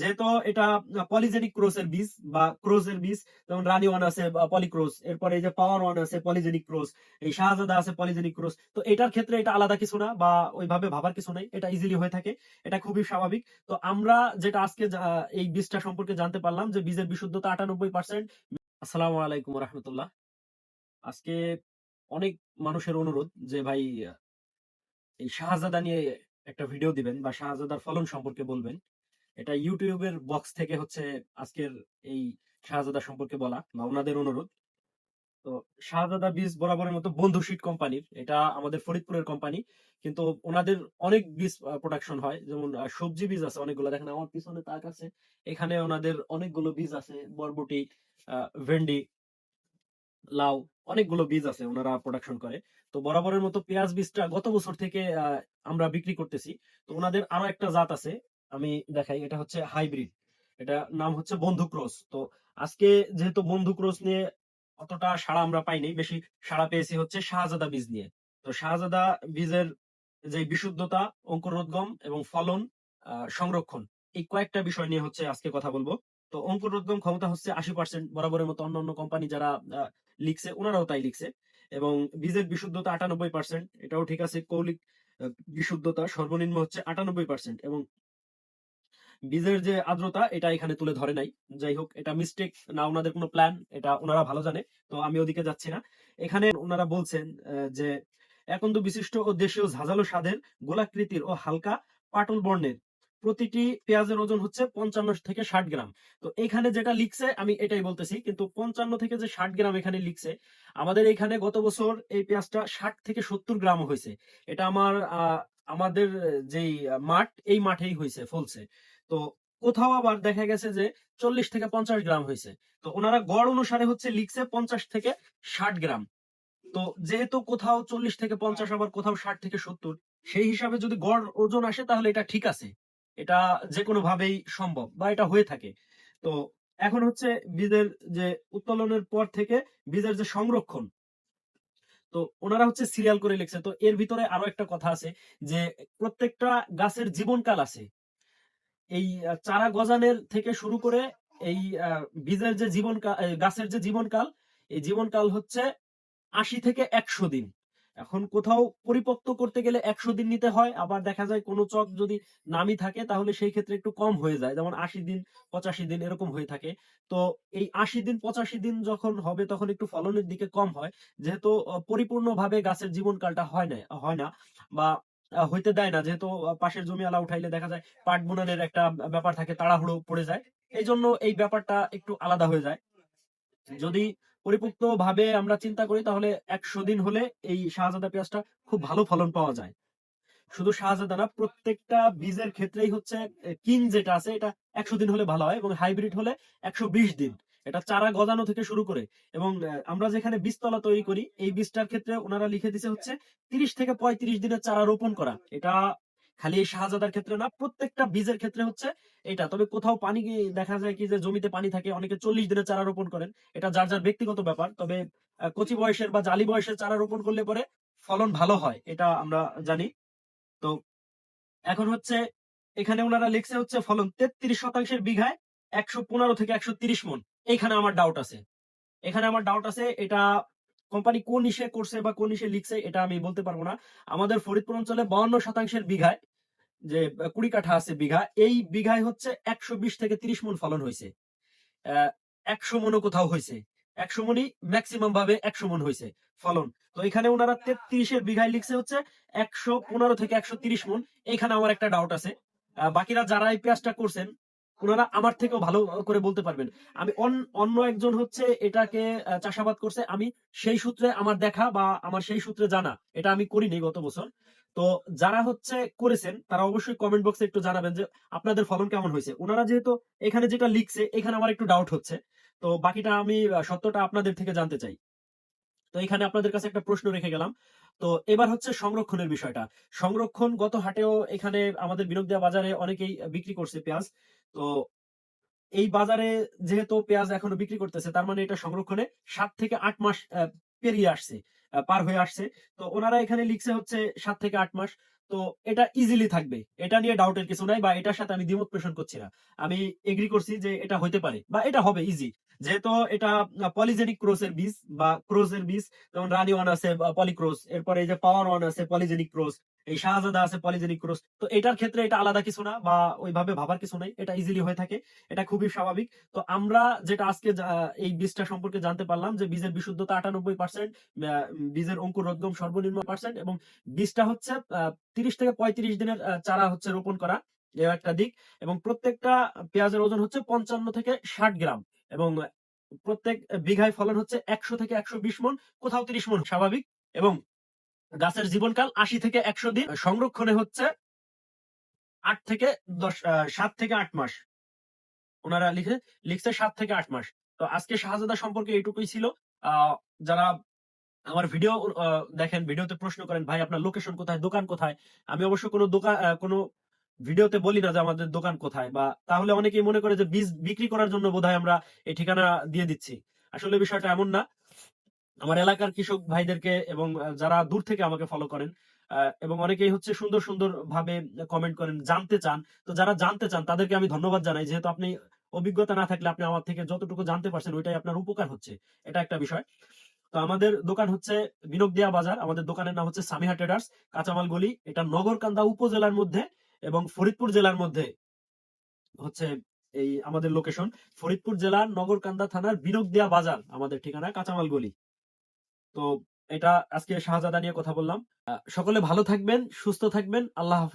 যেহেতু এটা পলিজেনিক ক্রোসের বীজ বা ক্রোসের বীজ, যেমন রানী ওয়ান আছে পলিক্রোস এরপরে এই যে পাওয়ার ওয়ান আছে পলিজেনিক ক্রোস এই শাহজাদা আছে পলিজেনিক ক্রোস তো এটার ক্ষেত্রে এটা আলাদা কিছু না, বা ওইভাবে ভাবার কিছু নাই, এটা ইজিলি হয়ে থাকে, এটা খুবই স্বাভাবিক। তো আমরা যেটা আজকে এই বীজটা সম্পর্কে জানতে পারলাম, যে বীজের বিশুদ্ধতা আটানব্বই পার্সেন্ট আসসালামু আলাইকুম রহমতুল্লাহ আজকে অনেক মানুষের অনুরোধ যে ভাই, এই শাহজাদা নিয়ে একটা ভিডিও দিবেন, বা শাহজাদার ফলন সম্পর্কে বলবেন। এটা ইউটিউবের বক্স থেকে হচ্ছে আজকের এই শাহজাদা সম্পর্কে বলা বা ওনাদের অনুরোধ। তো শাহজাদা বীজ বরাবরের মতো বন্ধু শীট কোম্পানির এটা আমাদের ফরিদপুরের কোম্পানি কিন্তু ওনাদের অনেক বীজ প্রোডাকশন হয়। যেমন সবজি বীজ আছে, অনেকগুলো। দেখেন, আমার পিছনে তাক আছে। এখানে ওনাদের অনেকগুলো বীজ আছে। বরবটি ভেন্ডি, লাউ, অনেকগুলো বীজ আছে ওনারা প্রোডাকশন করে। তো বরাবরের মতো পেঁয়াজ বীজটা গত বছর থেকে আমরা বিক্রি করতেছি। তো ওনাদের আরও একটা জাত আছে আমি দেখাই, এটা হচ্ছে হাইব্রিড। এটা নাম হচ্ছে বন্ধু ক্রস। তো আজকে যেহেতু বন্ধু ক্রস নিয়ে অতটা সাড়া আমরা পাইনি, বেশি সাড়া পেয়েছি হচ্ছে শাহজাদা বীজ নিয়ে। তো শাহজাদা বীজের যে বিশুদ্ধতা, অঙ্কুরোদ্গম এবং ফলন সংরক্ষণ, এই কয়েকটা বিষয় নিয়ে হচ্ছে আজকে কথা বলব। তো অঙ্কুরোদ্গম ক্ষমতা হচ্ছে আশি পার্সেন্ট বরাবরের মতো অন্যান্য কোম্পানি যারা লিখছে, ওনারাও তাই লিখছে। এবং বীজের বিশুদ্ধতা আটানব্বই পার্সেন্ট, এটাও ঠিক আছে, কৌলিক বিশুদ্ধতা সর্বনিম্ন হচ্ছে আটানব্বই পার্সেন্ট এবং বীজের যে আর্দ্রতা, এটা এখানে তুলে ধরে নাই। যাই হোক, এটা মিস্টেক না ওনাদের কোনো প্ল্যান এটা ওনারা ভালো জানে, তো আমি ওদিকে যাচ্ছি না। এখানে ওনারা বলছেন যে একন্দ বিশিষ্ট ও দেশীয় ঝাঁঝালো স্বাদের গোলাকৃতির ও হালকা পাটল বর্ণের প্রতিটি পেঁয়াজের ওজন হচ্ছে পঞ্চান্ন থেকে ষাট গ্রাম। তো এখানে যেটা লিখছে, আমি এটাই বলতেছি, কিন্তু পঞ্চান্ন থেকে যে ষাট গ্রাম এখানে লিখছে, আমাদের এখানে গত বছর এই পেঁয়াজটা ষাট থেকে সত্তর গ্রাম হয়েছে। এটা আমার আমাদের যেই মাঠ, এই মাঠেই হয়েছে, ফলছে। তো কোথাও আবার দেখা গেছে যে চল্লিশ থেকে পঞ্চাশ গ্রাম হয়েছে। তো ওনারা গড় অনুসারে হচ্ছে লিখছে পঞ্চাশ থেকে ষাট গ্রাম। তো যেহেতু কোথাও চল্লিশ থেকে পঞ্চাশ, আবার কোথাও ষাট থেকে সত্তর, সেই হিসাবে যদি গড় ওজন আসে তাহলে এটা ঠিক আছে। এটা যে কোনো ভাবেই সম্ভব বা এটা হয়ে থাকে। তো এখন হচ্ছে বীজের যে উত্তোলনের পর থেকে বীজের যে সংরক্ষণ, তো ওনারা হচ্ছে সিরিয়াল করে লিখছে। তো এর ভিতরে আরও একটা কথা আছে যে প্রত্যেকটা গাছের জীবনকাল আছে। এই চারা গজানের থেকে শুরু করে এই বীজের যে জীবন গাছের যে জীবনকাল, এই জীবনকাল হচ্ছে আশি থেকে একশো দিন। এখন কোথাও পরিপক্ত করতে গেলে একশো দিন নিতে হয়, আবার দেখা যায় কোনো চক যদি নামি থাকে, তাহলে সেই ক্ষেত্রে একটু কম হয়ে যায়। যেমন আশি দিন, পঁচাশি দিন এরকম হয়ে থাকে। তো এই আশি দিন, পঁচাশি দিন যখন হবে, তখন একটু ফলনের দিকে কম হয়। যেহেতু পরিপূর্ণভাবে গাছের জীবনকালটা হয় না হয় না বা হইতে দেয় না। যেহেতু পাশের জমি আলা উঠাইলে দেখা যায় পাট বুননের একটা ব্যাপার থাকে, তাড়াহুড়ো পড়ে যায়। এই জন্য এই ব্যাপারটা একটু আলাদা হয়ে যায়। যদি পরিপুক্ত ভাবে আমরা চিন্তা করি, তাহলে একশো দিন হলে এই শাহজাদা পেঁয়াজটা খুব ভালো ফলন পাওয়া যায়। শুধু শাহজাদা না, প্রত্যেকটা বীজের ক্ষেত্রেই হচ্ছে কিং যেটা আছে, এটা একশো দিন হলে ভালো হয় এবং হাইব্রিড হলে একশো বিশ দিন। এটা চারা গজানো থেকে শুরু করে এবং আমরা যেখানে বীজতলা তৈরি করি, এই বীজটার ক্ষেত্রে ওনারা লিখে দিছে হচ্ছে তিরিশ থেকে পঁয়ত্রিশ দিনের চারা রোপণ করা। এটা খালি এই শাহজাদার ক্ষেত্রে না, প্রত্যেকটা বীজের ক্ষেত্রে হচ্ছে এটা। তবে কোথাও পানি দেখা যায় কি যে জমিতে পানি থাকে, অনেকে চল্লিশ দিনের চারা রোপণ করেন। এটা যার যার ব্যক্তিগত ব্যাপার। তবে কচি বয়সের বা জালি বয়সের চারা রোপণ করলে পরে ফলন ভালো হয়, এটা আমরা জানি। তো এখন হচ্ছে এখানে ওনারা লিখছে হচ্ছে ফলন তেত্রিশ শতাংশের বিঘায় একশো পনেরো থেকে একশো তিরিশ মন। এইখানে আমার ডাউট আছে। এখানে আমার ডাউট আছে, এটা কোম্পানি কোন ইসে করছে বা কোন ইসে লিখছে, এটা আমি বলতে পারব না। আমাদের ফরিদপুর অঞ্চলে বাউন্ন শতাংশের বিঘায়, যে, কুড়ি কাঠা আছে বিঘা, এই বিঘায় হচ্ছে একশো বিশ থেকে তিরিশ মন ফলন হয়েছে। একশো মনও কোথাও হয়েছে। একশো মনই ম্যাক্সিমাম ভাবে একশো মন হয়েছে ফলন। তো এখানে ওনারা তেত্রিশের বিঘায় লিখছে হচ্ছে একশো পনেরো থেকে একশো তিরিশ মন। এখানে আমার একটা ডাউট আছে। বাকিরা যারা এই পেঁয়াজটা করছেন ওনারা আমার থেকেও ভালো করে বলতে পারবেন। আমি অন্য একজন হচ্ছে এটাকে চাষাবাদ করছে, আমি সেই সূত্রে আমার দেখা বা আমার সেই সূত্রে জানা, এটা আমি করিনি গত বছর। তো যারা হচ্ছে করেছেন, তারা অবশ্যই কমেন্ট বক্সে একটু জানাবেন যে আপনাদের ফলন কেমন হয়েছে। ওনারা যেহেতু এখানে যেটা লিখছে, এখানে আমার একটু ডাউট হচ্ছে। তো বাকিটা আমি সত্যটা আপনাদের থেকে জানতে চাই। তো এখানে আপনাদের কাছে একটা প্রশ্ন রেখে গেলাম। তো এবার হচ্ছে সংরক্ষণের বিষয়টা। সংরক্ষণ গত হাটেও এখানে আমাদের বিনোদিয়া বাজারে অনেকেই বিক্রি করছে পেঁয়াজ। তো এই বাজারে যেহেতু পেঁয়াজ এখনও বিক্রি করতেছে, তার মানে এটা সংরক্ষণে সাত থেকে আট মাস পেরিয়ে আসছে পার হয়ে আসছে। তো ওনারা এখানে লিখছে হচ্ছে সাত থেকে আট মাস। তো এটা ইজিলি থাকবে। এটা নিয়ে ডাউটের কিছু নাই বা এটার সাথে আমি দ্বিমত পোষণ করছি না। আমি এগ্রি করছি যে এটা হতে পারে বা এটা হবে ইজি যেহেতু এটা পলিজেনিক ক্রোসের বীজ বা ক্রোসের বীজ, যেমন রানি ওয়ান আছে পলিক্রোস এরপরে এই যে পাওয়ার ওয়ান আছে পলিজেনিক ক্রোস এই শাহজাদা আছে, পলিজেনিক ক্রোস তো এটার ক্ষেত্রে এটা আলাদা কিছু না, বা ওইভাবে ভাবার কিছু নাই। এটা ইজিলি হয়ে থাকে। এটা খুবই স্বাভাবিক। তো আমরা যেটা আজকে এই বীজটা সম্পর্কে জানতে পারলাম যে বীজের বিশুদ্ধতা আটানব্বই পার্সেন্ট বীজের অঙ্কুর রোধগম সর্বনিম্ন পার্সেন্ট এবং বীজটা হচ্ছে তিরিশ থেকে পঁয়ত্রিশ দিনের চারা হচ্ছে রোপণ করা এও একটা দিক। এবং প্রত্যেকটা পেঁয়াজের ওজন হচ্ছে পঞ্চান্ন থেকে ষাট গ্রাম। এবং প্রত্যেক বিঘায় ফলন হচ্ছে একশো থেকে একশো বিশ মন, কোথাও তিরিশ মন, স্বাভাবিক। এবং গাছের জীবনকাল আশি থেকে একশো দিন, সংরক্ষণে হচ্ছে আট থেকে দশ সাত থেকে আট মাস। ওনারা লিখে, লিখছে সাত থেকে আট মাস। তো আজকে শাহজাদা সম্পর্কে এইটুকুই ছিল। যারা আমার ভিডিও দেখেন, ভিডিওতে প্রশ্ন করেন, ভাই, আপনার লোকেশন কোথায়? দোকান কোথায়? আমি অবশ্য কোনো দোকান কোনো ভিডিওতে বলি না যে আমাদের দোকান কোথায় বা, তাহলে অনেকেই মনে করে যে বীজ বিক্রি করার জন্য বোধহয় আমরা এই ঠিকানা দিয়ে দিচ্ছি। আসলে বিষয়টা এমন না। আমার এলাকার কৃষক ভাইদেরকে এবং যারা দূর থেকে আমাকে ফলো করেন এবং অনেকেই হচ্ছে সুন্দর সুন্দর ভাবে কমেন্ট করেন, জানতে চান। তো যারা জানতে চান, তাদেরকে আমি ধন্যবাদ জানাই। যেহেতু আপনি অভিজ্ঞতা না থাকলে আপনি আমার থেকে যতটুকু জানতে পারছেন, ওইটাই আপনার উপকার হচ্ছে। এটা একটা বিষয়। তো আমাদের দোকান হচ্ছে বিনোদিয়া বাজার। আমাদের দোকানের নাম হচ্ছে সামিহা ট্রেডার্স, কাঁচামাল গলি। এটা নগরকান্দা উপজেলার মধ্যে এবং ফরিদপুর জেলার মধ্যে হচ্ছে এই আমাদের লোকেশন ফরিদপুর জেলার নগরকান্দা থানার বিনোদিয়া বাজার, আমাদের ঠিকানা কাঁচামাল গলি। তো এটা আজকে শাহজাদা নিয়ে কথা বললাম। সকলে ভালো থাকবেন সুস্থ থাকবেন। আল্লাহ হাফেজ।